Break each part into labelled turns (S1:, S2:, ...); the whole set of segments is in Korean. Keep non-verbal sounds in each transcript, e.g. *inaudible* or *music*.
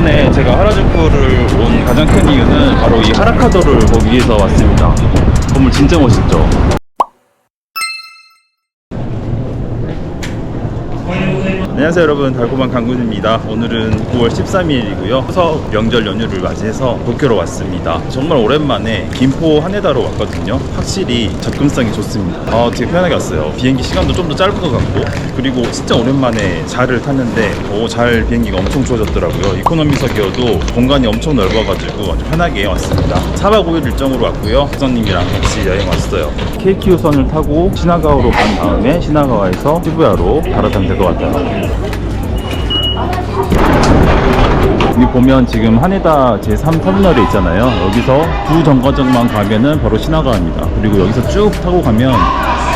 S1: 이번에 제가 하라주쿠를 온 가장 큰 이유는 바로 이 하라카도를 보기 위해서 왔습니다. 건물 진짜 멋있죠? 안녕하세요 여러분. 달콤한 강군입니다. 오늘은 9월 13일이고요. 추석 명절 연휴를 맞이해서 도쿄로 왔습니다. 정말 오랜만에 김포 하네다로 왔거든요. 확실히 접근성이 좋습니다. 어, 되게 편하게 왔어요? 비행기 시간도 좀 더 짧은 것 같고 그리고 진짜 오랜만에 잘을 탔는데 오, 잘 비행기가 엄청 좋아졌더라고요. 이코노미석이어도 공간이 엄청 넓어가지고 아주 편하게 왔습니다. 4박 5일 일정으로 왔고요. 부장님이랑 같이 여행 왔어요. KQ선을 타고 시나가와로 간 다음에 시나가와에서 시부야로 갈아타면 될것 같아요 여기 보면 지금 하네다 제3터미널에 있잖아요. 여기서 두 정거장만 가면은 바로 시나가와입니다. 그리고 여기서 쭉 타고 가면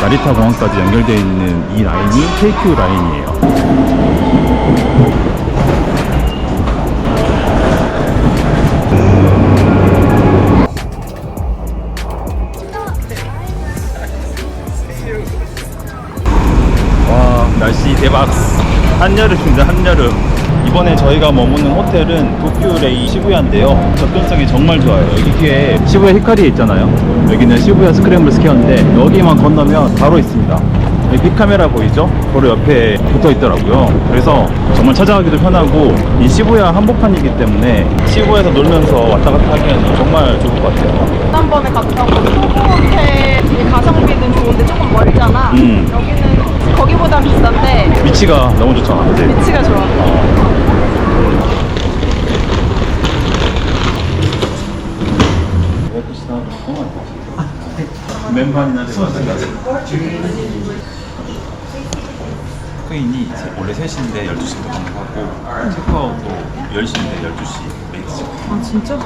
S1: 나리타 공항까지 연결되어 있는 이 라인이 KQ 라인이에요. 한여름입니다 한여름. 이번에 저희가 머무는 호텔은 도쿄레이 시부야인데요. 접근성이 정말 좋아요. 여기에 시부야 히카리에 있잖아요. 여기는 시부야 스크램블 스퀘어인데 여기만 건너면 바로 있습니다. 여기 빅카메라 보이죠? 바로 옆에 붙어 있더라고요. 그래서 정말 찾아가기도 편하고 이 시부야 한복판이기 때문에 시부야에서 놀면서 왔다 갔다 하기에는 정말 좋을 것 같아요.
S2: 지난번에 갔던 그 소호텔 되게 가성비는 좋은데 조금 멀잖아.
S1: 음.
S2: 여기는
S1: 위치가 너무 좋잖아 그치?
S2: 위치가 좋아.
S1: 맨반이나 체크인이 원래 3시인데 12시부터 가능하고 체크아웃도 10시인데 12시 메이크죠
S2: 아 진짜?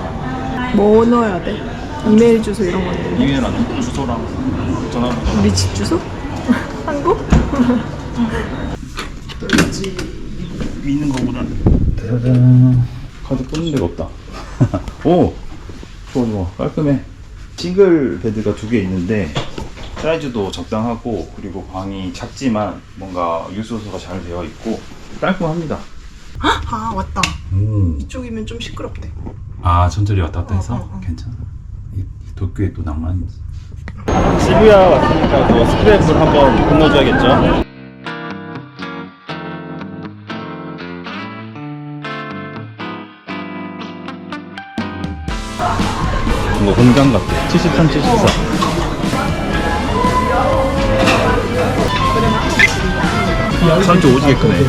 S2: 뭐 넣어야 돼? 이메일 주소 이런 건데.
S1: 이메일랑 주소랑 전화번호
S2: 우리 집 주소? *laughs* 한국? *laughs*
S1: 있는 거보다 짜잔. 카드 꽂는 데가 없다. *laughs* 오 좋아 좋아. 깔끔해. 싱글 베드가 두 개 있는데 사이즈도 적당하고 그리고 방이 작지만 뭔가 유수소가 잘 되어 있고 깔끔합니다.
S2: 아 왔다.
S1: 음.
S2: 이쪽이면 좀 시끄럽대.
S1: 아 천천히 왔다 갔다 해서?
S2: 어, 어, 어.
S1: 괜찮아. 이, 이 도쿄에 또 낭만이 있어. 시부야 왔으니까 또 스크랩을 한번 건너줘야겠죠 뭔가 공장 같아 73, 74 산쪽 오지게 크네.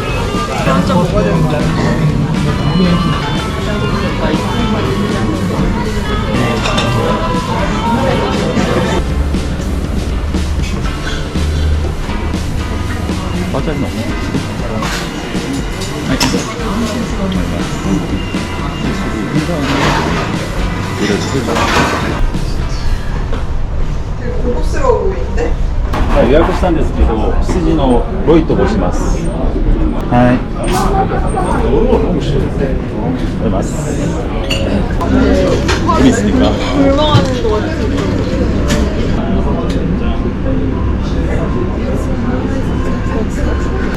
S1: 빠져있나?
S2: 보이는데?
S1: はい、予約したんですけど、羊のロイと申します。はい。あります。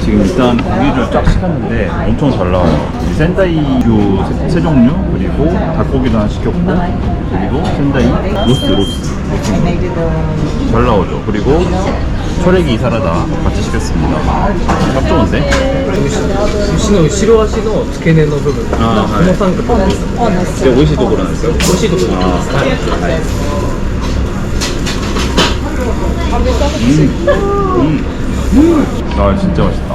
S1: 지금 일단 고기를 쫙 시켰는데 엄청 잘 나와요. 샌다이류 세- 세 종류 그리고 닭고기도 하나 시켰고 그리고 샌다이 로스 로스 잘 나오죠. 그리고 철액이 사라다 같이 시켰습니다. 딱 좋은데? 신호
S3: 싫어 신호 어떻게 내놓으면
S1: 아, 부모상 그 제가 오이시도 그러는데요. 도시도 아, 아 네. 음. 음. 음. 아 진짜 맛있다.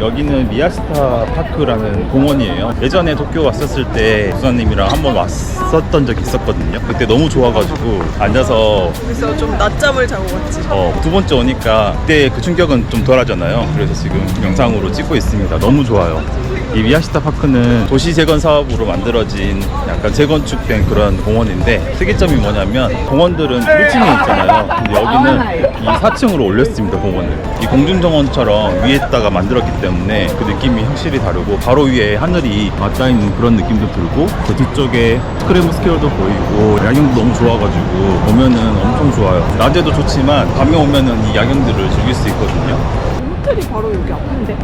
S1: 여기는 미야시타 파크라는 공원이에요. 예전에 도쿄 왔었을 때 부사님이랑 한번 왔었던 적이 있었거든요. 그때 너무 좋아가지고 앉아서
S2: 그래서 좀 낮잠을 자고 왔지.
S1: 어, 두 번째 오니까 그때 그 충격은 좀 덜하잖아요. 그래서 지금 영상으로 찍고 있습니다. 너무 좋아요. 이 미야시타 파크는 도시 재건 사업으로 만들어진 약간 재건축된 그런 공원인데 특이점이 뭐냐면 공원들은 1층에 있잖아요. 근데 여기는 이 4층으로 올렸습니다. 공원을. 이 공중정원처럼 위에다가 만들었기 때문에 그 느낌이 확실히 다르고 바로 위에 하늘이 맞닿아 있는 그런 느낌도 들고 그 뒤쪽에 스크램 스퀘어도 보이고 야경도 너무 좋아가지고 보면은 엄청 좋아요. 낮에도 좋지만 밤에 오면은 이 야경들을 즐길 수 있거든요.
S2: 호텔이 바로 여기 앞인데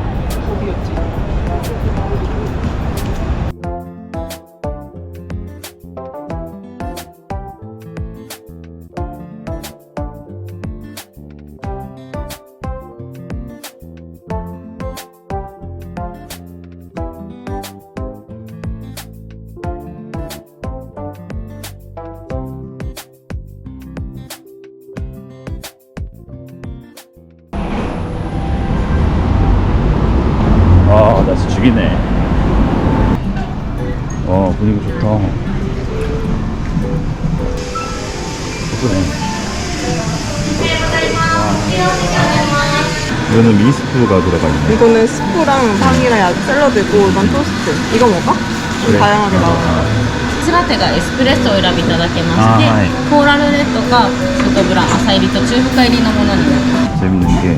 S1: 죽이네 어 분위기 좋다 예쁘네 이거는 미니스프가 들어가 있네
S2: 이거는 스프랑 빵이랑 샐러드고 난 토스트. 이거 먹을까?
S1: 그래.
S2: 다양하게 아, 나와.
S4: すべてがエスプレッソを選びいただけまして、あーはいコーラルレッドか外ブラン朝入りと中深入りのものになります 아, 아,
S1: 재밌는 게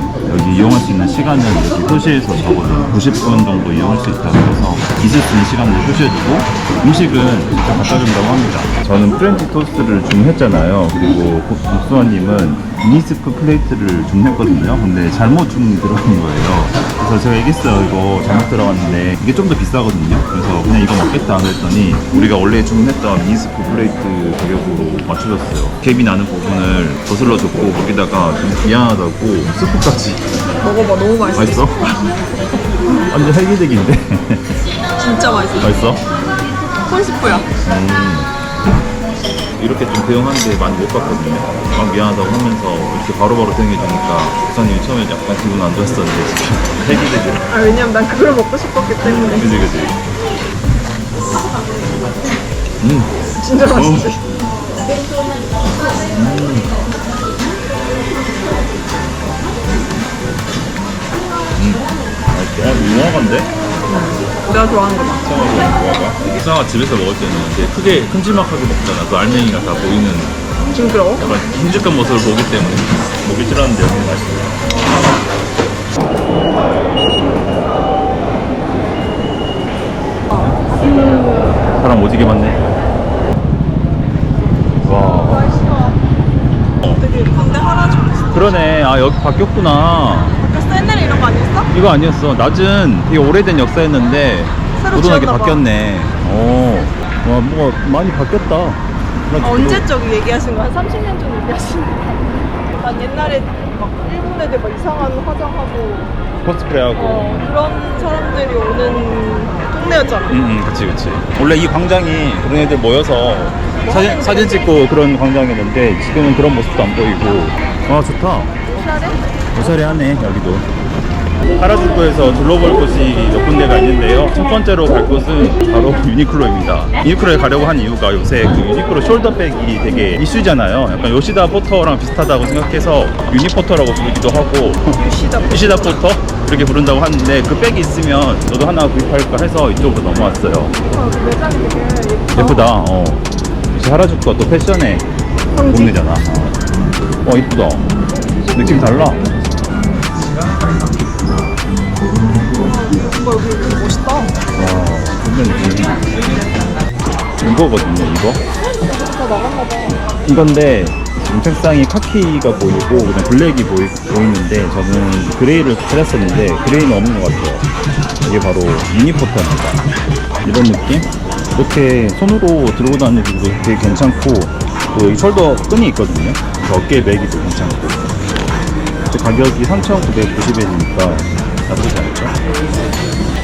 S1: 이용할 수 있는 시간은 여기 표시에서 적어도 90분 정도 이용할 수 있다고 해서 있을 수 있는 시간을 표시해두고 음식은 직접 갖다 준다고 합니다. 저는 프렌치 토스트를 주문했잖아요. 그리고 복수아님은 미니스프 플레이트를 주문했거든요. 근데 잘못 주문이 들어간 거예요. 그래서 제가 얘기했어요. 이거 잘못 들어갔는데 이게 좀 더 비싸거든요. 그래서 그냥 이거 먹겠다 그랬더니 우리가 원래 주문했던 미니스프 플레이트 가격으로 맞춰줬어요. 갭이 나는 부분을 거슬러 줬고 거기다가 좀 미안하다고 스프까지
S2: 먹어봐 너무 맛있어.
S1: 맛있어? 완전 헬기적인데
S2: 진짜 맛있어.
S1: 맛있어?
S2: 콘스프야.
S1: 이렇게 좀 대응하는데 많이 못 봤거든요. 막 미안하다고 하면서 이렇게 바로바로 대응해주니까 부사님이 처음에 약간 기분 안 좋았었는데 지금. *laughs* 헬기적이래
S2: 아 왜냐면 난 그걸 먹고 싶었기 때문에.
S1: 그지 그지. 음.
S2: 진짜 맛있지.
S1: 맛있어. 어 무화과인데?
S2: 내가 좋아하는 거다.
S1: 상어 집에서 먹을 때는 되게 크게 큼지막하게 먹잖아. 그 알맹이가 다 보이는
S2: 징그러워?
S1: 약간 흰죽한 모습을 보기 때문에 먹기 싫었는데 여기는 맛있어요. 사람 오지게 많네. 와.
S2: 되게 예쁜데 하나씩 있어.
S1: 그러네. 아 여기 바뀌었구나
S2: 아까 옛날에 이런 거 아니었어?
S1: 이거 아니었어 낮은 되게 오래된 역사였는데
S2: 새로 지었나 봐.
S1: 바뀌었네 어 와 뭐가 많이 바뀌었다 나
S2: 아, 언제 저기 얘기하신 거? 한 30년 전 얘기하신 거. 난 옛날에 막 일본 애들 막 이상한 화장하고
S1: 코스프레하고
S2: 어, 그런 사람들이 오는 동네였잖아.
S1: 응, 응, 그치, 그치. 원래 이 광장이 그런 애들 모여서 사진, 사진 찍고 그런 광장이었는데 지금은 그런 모습도 안 보이고. 아, 좋다.
S2: 샤레?
S1: 오사리하네, 여기도. 하라주쿠에서 둘러볼 곳이 몇 군데가 있는데요. 첫 번째로 갈 곳은 바로 유니클로입니다. 유니클로에 가려고 한 이유가 요새 그 유니클로 숄더백이 되게 이슈잖아요. 약간 요시다 포터랑 비슷하다고 생각해서 유니포터라고 부르기도 하고
S2: 유시다.
S1: 유시다 포터 이렇게 부른다고 하는데 그 백이 있으면 저도 하나 구입할까 해서 이쪽으로 넘어왔어요.
S2: 아, 그 예쁘다.
S1: 어. 역시 하라주쿠가 또 패션의 동네잖아. 어, 어 이쁘다. 느낌 달라.
S2: 여기 되게 멋있다.
S1: 와, 완전 느낌. 이거거든요, 이거. 이건데 지금 색상이 카키가 보이고 그냥 블랙이 보이, 보이는데 저는 그레이를 찾았었는데 그레이는 없는 것 같아요. 이게 바로 유니포터입니다. 이런 느낌? 이렇게 손으로 들고 다니기도 되게 괜찮고 또이 숄더 끈이 있거든요. 어깨에 매기도 괜찮고 가격이 3,990엔이니까 나쁘지 않죠?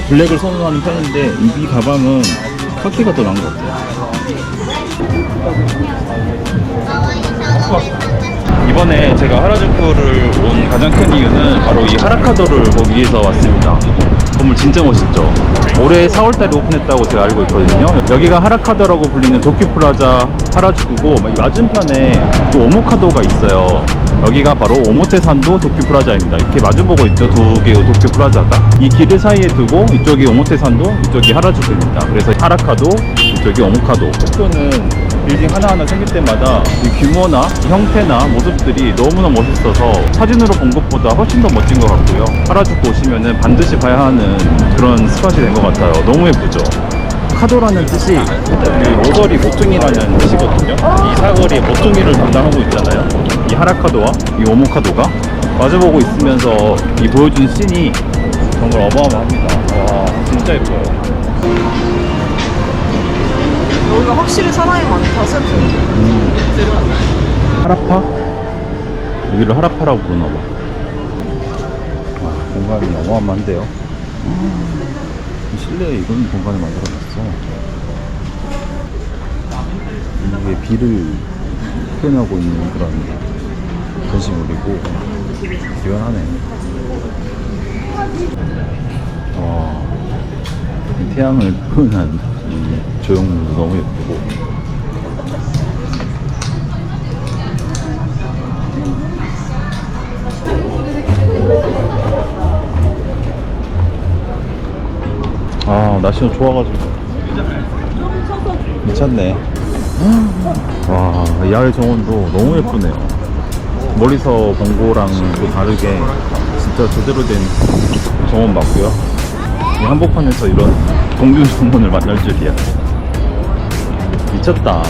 S1: 블랙을 선호하는 편인데 이 가방은 카키가 더 나은 것 같아요. 이번에 제가 하라주쿠를 온 가장 큰 이유는 바로 이 하라카도를 보기 위해서 왔습니다. 건물 진짜 멋있죠? 올해 4월달에 오픈했다고 제가 알고 있거든요. 여기가 하라카도라고 불리는 도쿄플라자 하라주쿠고 이 맞은편에 또 오모카도가 있어요. 여기가 바로 오모테산도 도쿄플라자입니다. 이렇게 마주보고 있죠, 두 개의 도쿄플라자가. 이 길을 사이에 두고 이쪽이 오모테산도, 이쪽이 하라주쿠입니다. 그래서 하라카도, 이쪽이 오모카도. 도쿄는 빌딩 하나하나 생길 때마다 이 규모나 형태나 모습들이 너무나 멋있어서 사진으로 본 것보다 훨씬 더 멋진 것 같고요. 하라주쿠 오시면은 반드시 봐야 하는 그런 스팟이 된 것 같아요. 너무 예쁘죠? 카도라는 뜻이 그 모서리 모퉁이라는 뜻이거든요. 이 사거리에 모퉁이를 담당하고 있잖아요. 이 하라카도와 이 오모카도가 마주보고 있으면서 이 보여준 씬이 정말 어마어마합니다. 와, 진짜 예뻐요.
S2: 여기가 확실히 사람이 많다 슬프
S1: 하라파? 여기를 하라파라고 부르나 봐. 와, 공간이 어마어마한데요. 이 실내에 이런 공간을 만들어놨어. 이게 비를 표현하고 있는 그런 전시물이고, 유연하네. 와, 이 태양을 표현한 이 조형물도 너무 예쁘고, 아 날씨가 좋아가지고. 미쳤네. 와 야외 정원도 너무 예쁘네요. 멀리서 본 거랑 또 다르게 진짜 제대로 된 정원 맞고요. 이 한복판에서 이런 공중 정원을 만날 줄이야. 미쳤다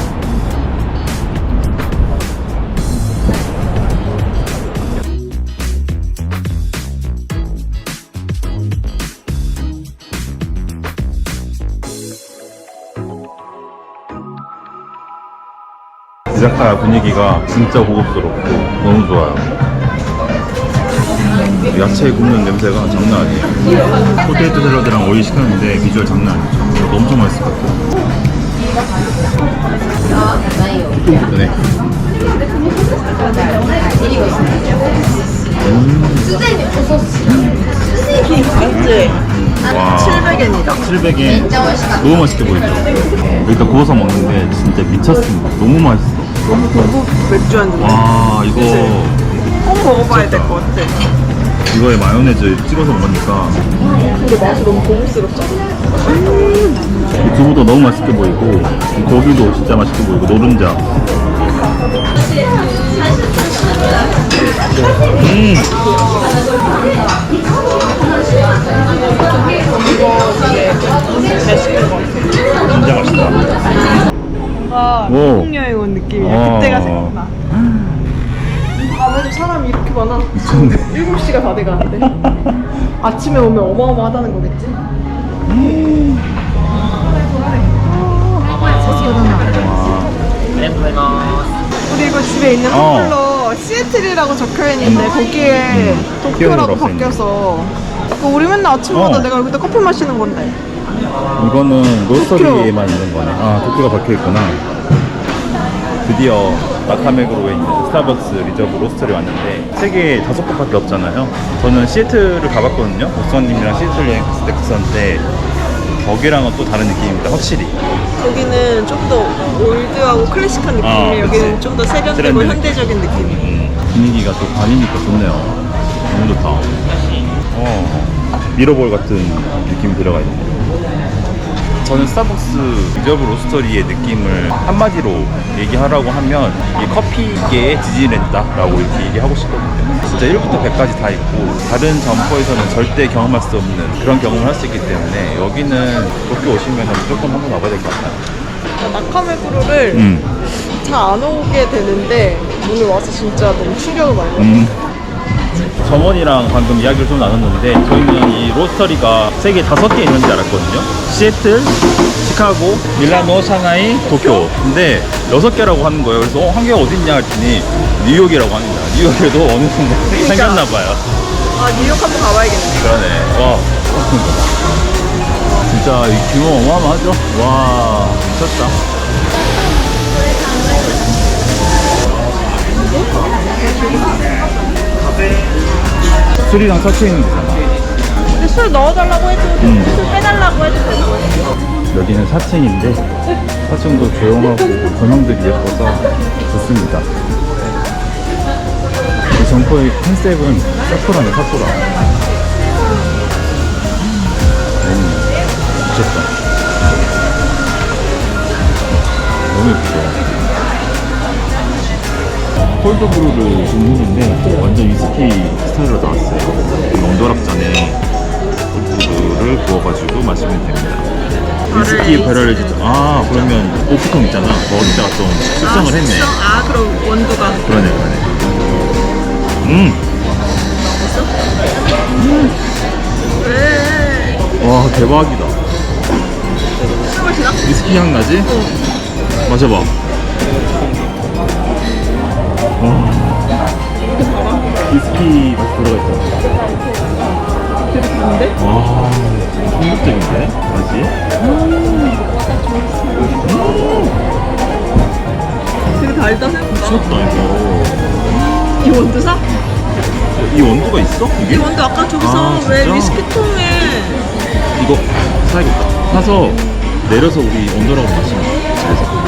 S1: 이자카야 분위기가 진짜 고급스럽고 너무 좋아요. 야채 굽는 냄새가 장난 아니에요. 포테이토 샐러드랑 오이 시켰는데 비주얼 장난 아니죠. 엄청 맛있을 것 같아요. 네.
S2: 맞지?
S1: 와.
S2: 700엔이다
S1: 700에 너무 맛있게 보이죠? 여기다 구워서 먹는데 진짜 미쳤습니다. 너무 맛있어.
S2: 고급 맥주 한잔.
S1: 와 이거
S2: 꼭 먹어봐야 될 것 같아.
S1: 이거에 마요네즈 찍어서 먹으니까.
S2: 근데 맛이 너무 고급스럽잖아
S1: 이 두부도 너무 맛있게 보이고 이 고기도 진짜 맛있게 보이고 노른자. 음. 진짜 맛있다
S2: 뭔가
S1: 오.
S2: 미국 여행 온 느낌이야
S1: 어.
S2: 그때가 생각나 밤에도 사람이 이렇게 많아
S1: 미쳤네
S2: 7시가 다 돼가는데 *laughs* 아침에 오면 어마어마하다는 거겠지? 우리 이거 집에 있는
S1: 어.
S2: 한글로 시애틀이라고 적혀 있는데 거기에 도쿄라고
S1: 키움으로 써있네.
S2: 바뀌어서 이거 우리 맨날 아침마다
S1: 어.
S2: 내가 여기다 커피 마시는 건데
S1: 이거는 로스터리에만 있는 거네. 아 도쿄가 박혀 있구나. 드디어 나카메그로에 있는 스타벅스 리저브 로스터리 왔는데 세계에 다섯 곳밖에 없잖아요. 저는 시애틀을 가봤거든요. 복수님이랑 시애틀 여행 갔을 때 갔었는데 거기랑은 또 다른 느낌입니다 확실히.
S2: 여기는 좀 더 올드하고 클래식한 느낌이
S1: 아,
S2: 여기는. 좀 더 세련되고
S1: 트렌드 느낌.
S2: 현대적인 느낌이
S1: 음, 분위기가 또 반이니까 좋네요. 너무 좋다. 어, 미러볼 같은 느낌이 들어가 있네 저는 스타벅스 리저브 로스터리의 느낌을 한마디로 얘기하라고 하면 이 커피계의 디즈니랜드다라고 이렇게 얘기하고 싶거든요. 진짜 1부터 100까지 다 있고 다른 점포에서는 절대 경험할 수 없는 그런 경험을 할 수 있기 때문에 여기는 도쿄 오시면 무조건 한번 와봐야 될 것 같아요.
S2: 나카메구로를
S1: 음.
S2: 잘안 오게 되는데 오늘 와서 진짜 너무 충격을 많이 받았어요.
S1: 음. 점원이랑 방금 이야기를 좀 나눴는데 저희는 이 로스터리가 세계 다섯 개 있는 줄 알았거든요. 시애틀, 시카고, 밀라노, 샹하이, 도쿄. 근데 여섯 개라고 하는 거예요. 그래서 어, 한 개가 어디 있냐 했더니 뉴욕이라고 합니다. 뉴욕에도 어느 순간 생겼나 봐요.
S2: 아 뉴욕 한번 가봐야겠네.
S1: 그러네. 와. *laughs* 진짜 이 규모 어마어마하죠? 와, 미쳤다. 술이랑 데잖아.
S2: 근데 술 넣어달라고 해도
S1: 음.
S2: 술 빼달라고 해도 되고.
S1: 여기는 4층인데 4층도 조용하고 조명들이 예뻐서 좋습니다. 이 점포의 컨셉은 사쿠라네 사쿠라. 콜드브루를 주문했는데 완전 위스키 스타일로 나왔어요. 이 온도락 잔에 콜드브루를 부어가지고 마시면 됩니다. 위스키 배럴을 진짜 아 그러면 오프통 있잖아 때가 좀 숙성을 했네
S2: 아 그럼 원두가.
S1: 그러네 그러네 음.
S2: 왜?
S1: 와 대박이다
S2: 술 마시나?
S1: 위스키 향 나지? 마셔봐 와 위스키 맛이 들어가 있잖아
S2: 되게 좋은데?
S1: 와 충격적인데 맛이?
S2: 되게 달다 생각보다.
S1: 미쳤다 이거
S2: 이 원두 사?
S1: 이 원두가 있어?
S2: 이
S1: 이게?
S2: 원두 아까 저기서
S1: 아,
S2: 왜
S1: 진짜?
S2: 위스키통에
S1: 이거 사야겠다. 사서 내려서 우리 온도라고 마시면 돼. 집에서.